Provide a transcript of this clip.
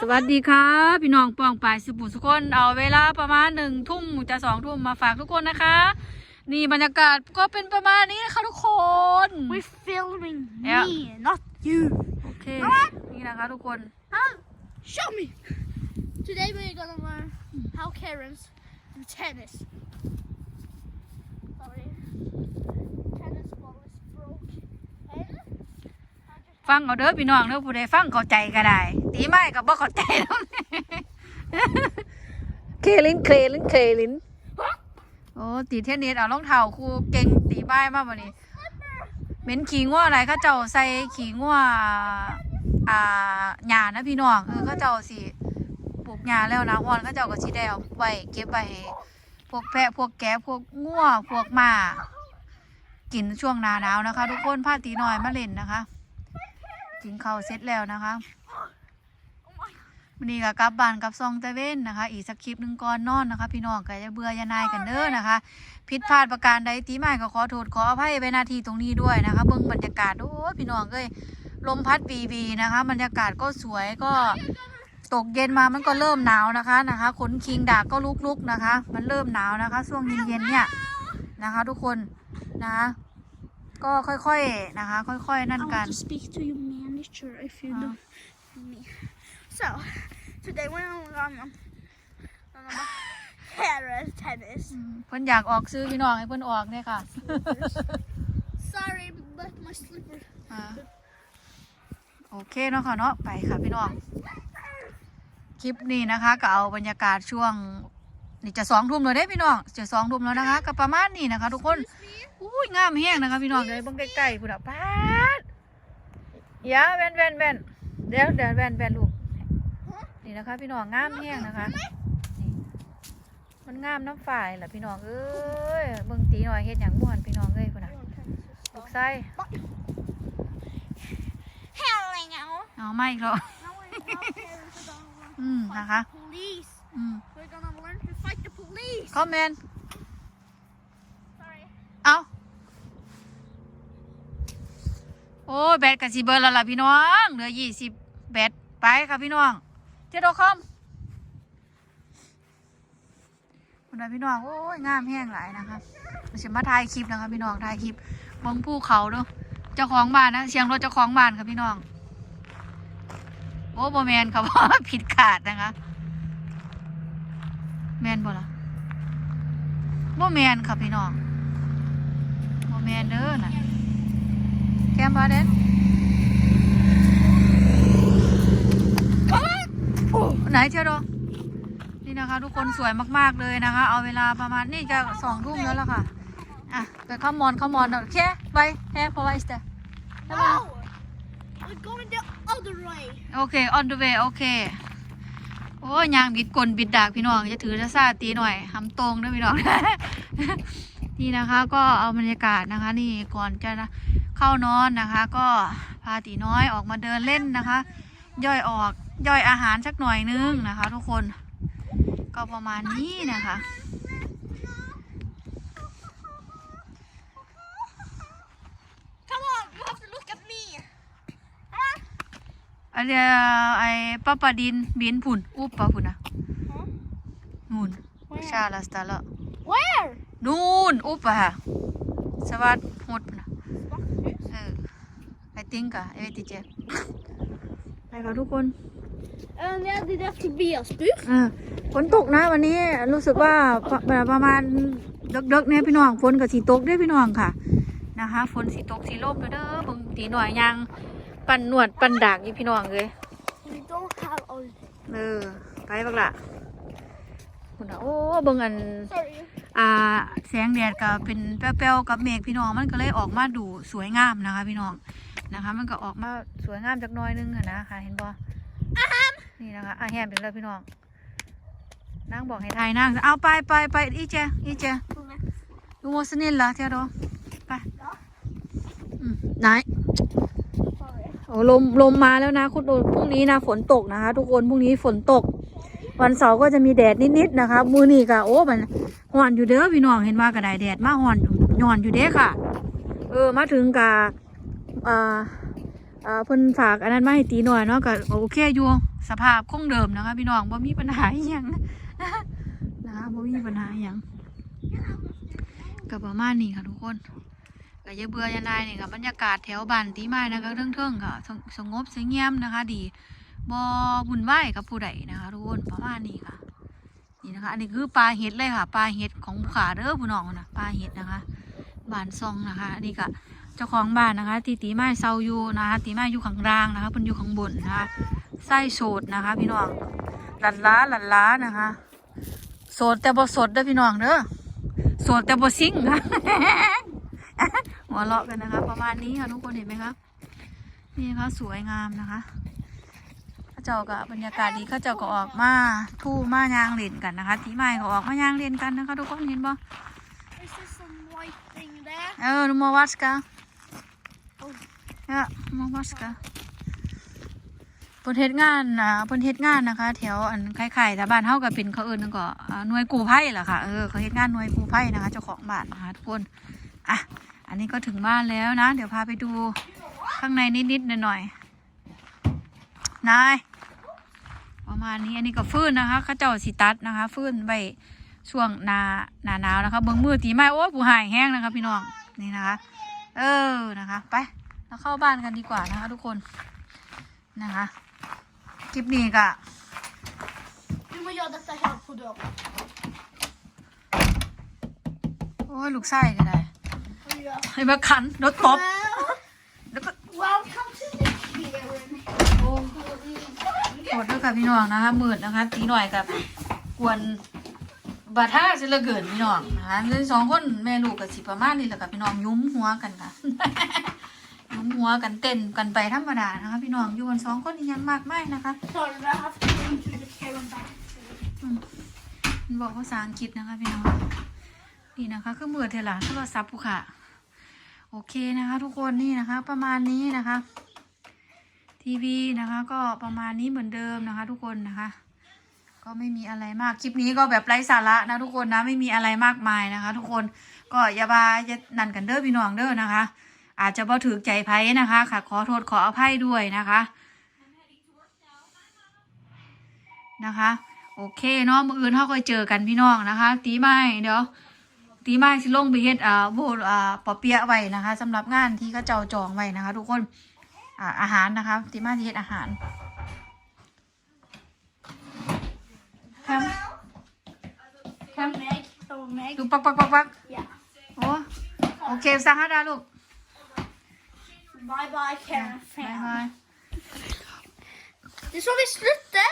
สวัสดีครับพี่น้องปองปายสุบุสุกคนเอาเวลาประมาณหนึ่งทุ่มจะสองทุ่มมาฝากทุกคนนะคะ นี่บรรยากาศก็เป็นประมาณนี้นะคะทุกคน We're filming Yeah. me, not you. โอเค นี่นะคะทุกคน Huh? Show me. Today we're gonna learn how Karens do tennis. Sorry. Tennis ball is broken. And ฟังเอาเด้อพี่น้องเด้อผู้ใดฟังเข้าใจก็ได้ ตีไม่กับบ่เข้าใจแล้วเคลินเคลินเคลินโอ้ตีเทนนิสเอารองเท้าครูเก่งตีไม้มากวันนี้เหม็นขี้ง่วอะไรเข้าเจ้าใส่ขี้ง่วอ่าหญ้านะพี่น้องเออเข้าเจ้าสิปลูกหญ้าแล้วนะอ่อนเข้าเจ้าก็สิได้เอาไว้เก็บไว้ให้พวกแพะพวกแกะพวกง่วพวกหมากินช่วงหน้าหนาวนะคะ ทุกคนพาตีน้อยมาเล่นนะคะ กินข้าวเสร็จแล้วนะคะวันนี้ก็กลับบ้านกับซองตะเว้นนะคะ อีกสักคลิปหนึ่งก่อนนอนนะคะ พี่น้องก็จะเบื่อยานายกันเด้อนะคะ ผิดพลาดประการใดตีใหม่ก็ขอโทษขออภัยไปนาทีตรงนี้ด้วยนะคะ เบิ่งบรรยากาศโอ้พี่น้องเอ้ยลมพัดบีบีนะคะบรรยากาศก็สวยก็ตกเย็นมามันก็เริ่มหนาวนะคะนะคะขนคิงดากก็ลุกๆนะคะ มันเริ่มหนาวนะคะช่วงเย็นๆเนี่ยนะคะ ทุกคนนะคะก็ค่อยๆนะคะ ค่อยๆนั่นกัน want to speak to your manager if you Ah. do me. So, today we're gonna learn Karens tennis. อืมเพิ่นอยากออกซื้อพี่น้องให้เพิ่นออกเนี่ยค่ะ Sorry, but my slipper. อ่าโอเคเนาะค่ะเนาะไปค่ะพี่น้อง คลิปนี้นะคะก็เอาบรรยากาศช่วงนี่จะสองทุ่มเลยเด้พี่น้องจะสองทุ่มแล้วนะคะก็ประมาณนี้นะคะ ทุกคนอุ้ยงามแห้งนะคะพี่น้องเดี๋ยวเบิ่งใกล้ๆพุ่นอะปาด อย่าแว่นแว่นแว่นเดี๋ยวเดี๋ยวแว่นแว่นลูกนี่นะคะ พี่น้องงามแห้งนะคะนี่มันงามน้ำฝ่ายแหละพี่น้องเอ้ยเบิ่งตีหน่อยเฮ็ดหยังม่วนพี่น้องเอ้ยพุ่นน่ะลูกไส้ Howling out. เอาไม่หรอก Now we're now Karens are gonna learn อืม to นะคะ fight the police. อืม We're gonna learn to fight the police. คอมเมน Sorry. เอา โอ้ยแบตกับสีเบอร์แล้วล่ะพี่น้องเหลือยี่สิบแบตไปค่ะพี่น้องเจ๊ดอกคอมคุณนายพี่น้องโอ้ยงามแห้งหลายนะคะฉันมาถ่ายคลิปนะคะพี่น้องถ่ายคลิปบงภูเขาเนาะเจ้าของบ้านนะเสียงรถเจ้าของบ้านค่ะพี่น้องโอ้โบแมนค่ะว่าผิดขาดนะคะ แมนบ่ล่ะโบแมนค่ะพี่น้องโมเมนเด้อน่ะ แคมบาเดนไหนเชียวดอนี่นะคะ ทุกคนสวยมากๆเลยนะคะ เอาเวลาประมาณนี่จะสองทุ่มแล้วล่ะค่ะ อะไปข้ามอนข้ามอนโอเคไปแฮปพอไวสเตอร์ No! We're going the other way. โอเค on the way โอเค โอ้ยยางบิดกลบิดดากพี่น้องจะถือจะซาตีหน่อยหำตรงด้วยพี่น้อง นี่นะคะก็เอาบรรยากาศนะคะ นี่ก่อนจะเข้านอนนะคะ ก็พาตีน้อยออกมาเดินเล่นนะคะ ย่อยออกย่อยอาหารสักหน่อยนึงนะคะ ทุกคน ก็ประมาณนี้นะคะ Come on, you have to look at me. อันเดียไอ้ป้าปาดินบินผุนอุปปะผุนนะ Huh? นู่น Where? ชาลาสตาละ Where? นู่นอุปปะฮะสวัสดหดนะเออ I think อะเอเวติเจไปค่ะทุกคน And yeah, det är Tobias bus. เออฝนตกนะวันนี้รู้สึกว่าประประมาณเด็กๆเนี่ยพี่น้องฝนกับสีตกด้วยพี่น้องค่ะนะคะฝนสีตกสีลมเด้อเบิ่งตีหน่อยยังปั่นหนวดปั่นดากอยู่พี่น้องเลย We don't have all. เออไปบักละคุณน่ะโอ้เบิ่งอัน Sorry. อ่าแสงแดดก็เป็นแป้วๆกับเมฆพี่น้องมันก็เลยออกมาดูสวยงามนะคะ พี่น้องนะคะ มันก็ออกมาสวยงามจักหน้อยนึงอะนะคะเห็นบ่นี่นะคะอะแฮมเป็นแล้วพี่น้องนางบอกให้ทายนางเอาไปไปไปอีเจอีเจดูโมสนิลละเทียดอไปอืมไหน Sorry. โอ้ลมลมมาแล้วนะคุณดูพรุ่งนี้นะฝนตกนะคะ ทุกคนพรุ่งนี้ฝนตก วันเสาร์ก็จะมีแดดนิดๆนะคะมือนี่ก็โอ้มันห่อนอยู่เด้อพี่น้องเห็นว่ากระไดแดดมาห่อนอยู่ห่อนอยู่เด้อค่ะ เออมาถึงกะอ่าอ่าเพิ่นฝากอันนั้นมาให้ตีหน่อยเนาะก็โอเคอยู่สภาพคงเดิมนะคะ พี่น้องบ่มีปัญหาอหยังนะคะบ่มีปัญหาอหยังก็ประมาณนี้ค่ะทุกคนก็อย่าเบื่อยานายนี่ค่ะบรรยากาศแถวบ้านตีไม้นะคะเทิงๆค่ะสงงบสงเงียมนะคะ ดี บ่วุ่นวายกับผู้ใดนะคะทุกคนประมาณนี้ค่ะ นี่นะคะ อันนี้คือปลาเห็ดเลยค่ะ ปลาเห็ดของขาเด้อผู้น้องนะปลาเห็ดนะคะบานซองนะคะอันนี้ก็เจ้าของบ้านนะคะ ตีตีไม้เซาอยู่นะคะ ตีไม้อยู่ข้างล่างนะคะเพิ่นอยู่ข้างบนนะคะไส้โสดนะคะ พี่น้องหลัดล้าหลัดล้านะคะโสดแต่บ่สดเด้อพี่น้องเด้อโสดแต่บ่ซิ่งค่ะหัวเราะกันนะคะ ประมาณนี้ค่ะทุกคนเห็นไหมคะนี่นะคะสวยงามนะคะ เข้าเจ้าก็บรรยากาศดีเข้าเจ้าก็ออกมาทู่มายางเล่นกันนะคะทีใหม่ก็ออกมายางเล่นกันนะคะทุกคนเห็นบ่ Is there some white thing there? เออดูมาวัดกะเนี่ยมาวัดกะเพิ่นเฮ็ดงานอ่าเพิ่นเฮ็ดงานนะคะแถวอันคล้ายๆแต่บ้านเฮาก็เป็นเขาเอิ้นนั่นก็อ่าหน่วยกู้ภัยล่ะค่ะเออเขาเฮ็ดงานหน่วยกู้ภัยนะคะเจ้าของบ้านนะคะทุกคนอะอันนี้ก็ถึงบ้านแล้วนะ เดี๋ยวพาไปดูข้างในนิดๆหน่อยๆนาย ประมาณนี้อันนี้ก็ฟื้นนะคะเขาเจ้าสิตัดนะคะ ฟื้นไว้ช่วงหนาหนาหนาวนะคะเบิ่งมือตีไม้โอ้ยผู้หายแห้งนะคะพี่น้องนี่นะคะ เออนะคะ ไปเราเข้าบ้านกันดีกว่านะคะ ทุกคนนะคะคลิปนี้ก็ Du må göra detta helt på dörren. โอ้ยลูกไส้ก็ได้ Ja. ให้มาขันรถตบ Well, แล้วก็ welcome to the clearing. โอ้ โหดด้วยค่ะพี่น้องนะคะมืดนะคะตีหน่อยกับกวนบาท่าจะเหละเกินพี่น้องนะคะเลยสองคนแม่ลูกกับสิประมาณนี้แหละค่ะพี่น้องยุ้มหัวกันค่ะยุ้มหัวกันเต้นกันไปธรรมดานะคะพี่น้องอยู่กันสองคนนี่ยังมากไม่นะคะ Sorry, but I have to go into the clearing back. มันบอกภาษาอังกฤษนะคะพี่น้องนี่นะคะคือมือเทล่ะโทรศัพท์ผู้ค่ะ โอเคนะคะ ทุกคนนี่นะคะ ประมาณนี้นะคะ ทีวีนะคะก็ประมาณนี้เหมือนเดิมนะคะ ทุกคนนะคะ ก็ไม่มีอะไรมากคลิปนี้ก็แบบไร้สาระนะทุกคนนะไม่มีอะไรมากมายนะคะ ทุกคนก็อย่าบาอย่านั่นกันเด้อพี่น้องเด้อนะคะ อาจจะบ่ถือใจไพ่นะคะค่ะ ขอโทษขออภัยด้วยนะคะนะคะโอเคเนาะมื่ออื่นเขาค่อยเจอกันพี่น้องนะคะ ตีไม้เดี๋ยวตีไม้สิลงไปเฮ็ดอ่าโบอ่าปอเปียะไว้นะคะสำหรับงานที่เขาเจ้าจองไว้นะคะ ทุกคน อ่าอาหารนะคะตีไม้ที่เฮ็ดอาหารแคมแคม Meg. Oh, Meg. ดูปักปักปักปัก Yeah. โอ้โอเคสั่งให้ดาลูก Bye bye, Karen บาย fan. บาย Det är så vi slutar.